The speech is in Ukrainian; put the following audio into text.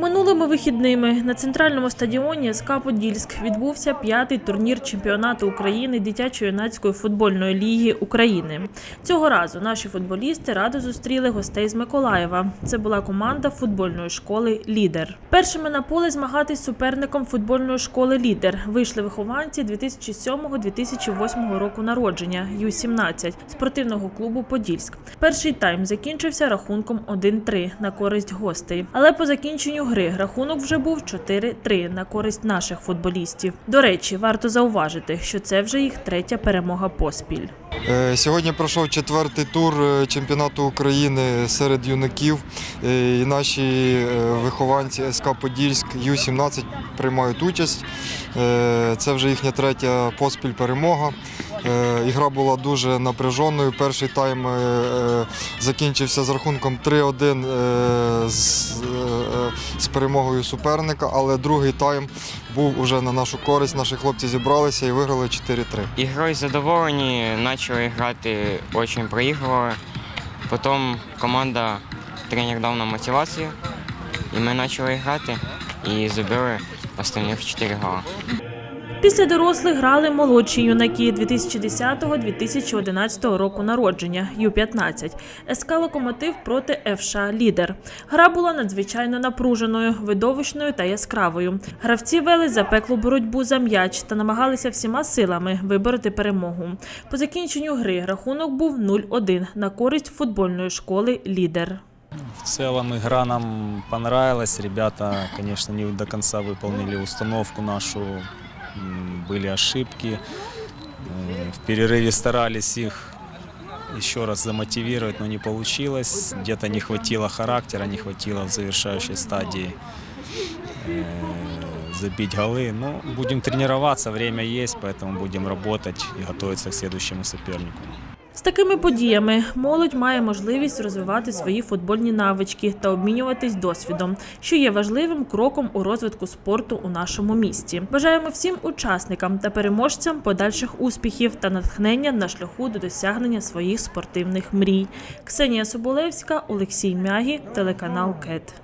Минулими вихідними на центральному стадіоні СК Подільськ відбувся п'ятий турнір чемпіонату України дитячо-юнацької футбольної ліги України. Цього разу наші футболісти радо зустріли гостей з Миколаєва. Це була команда футбольної школи Лідер. Першими на поле змагатись суперником футбольної школи Лідер вийшли вихованці 2007-2008 року народження Ю-17 спортивного клубу Подільськ. Перший тайм закінчився рахунком 1-3 на користь гостей. Але по закінченню гри рахунок вже був 4-3 на користь наших футболістів. До речі, варто зауважити, що це вже їх третя перемога поспіль. Е, Сьогодні пройшов четвертий тур е, чемпіонату України серед юнаків. Е, І наші вихованці СК Подільськ Ю-17 приймають участь. Це вже їхня третя поспіль перемога. Е, Ігра була дуже напряженою. Перший тайм е, е, закінчився з рахунком 3-1 е, з, е, з перемогою суперника, але другий тайм був уже на нашу користь. Наші хлопці зібралися і виграли 4-3. Ігрою задоволені, почали грати дуже проігрували. Потім команда, тренер дав нам мотивацію, і ми почали грати і забили останніх 4 гола. Після дорослих грали молодші юнаки 2010-2011 року народження Ю-15 СК Локомотив проти ФШ Лідер. Гра була надзвичайно напруженою, видовищною та яскравою. Гравці вели запеклу боротьбу за м'яч та намагалися всіма силами вибороти перемогу. По закінченню гри рахунок був 0-1 на користь футбольної школи Лідер. В целом игра нам понравилась. Ребята, конечно, не до конца выполнили установку нашу М, Были ошибки. Э, В перерыве старались их еще раз замотивировать, но не получилось. Где-то не хватило характера, не хватило в завершающей стадии э, забить голы. Но будем тренироваться, время есть, поэтому будем работать и готовиться к следующему сопернику. З такими подіями молодь має можливість розвивати свої футбольні навички та обмінюватись досвідом, що є важливим кроком у розвитку спорту у нашому місті. Бажаємо всім учасникам та переможцям подальших успіхів та натхнення на шляху до досягнення своїх спортивних мрій. Ксенія Соболевська, Олексій Мягі, телеканал КЕТ.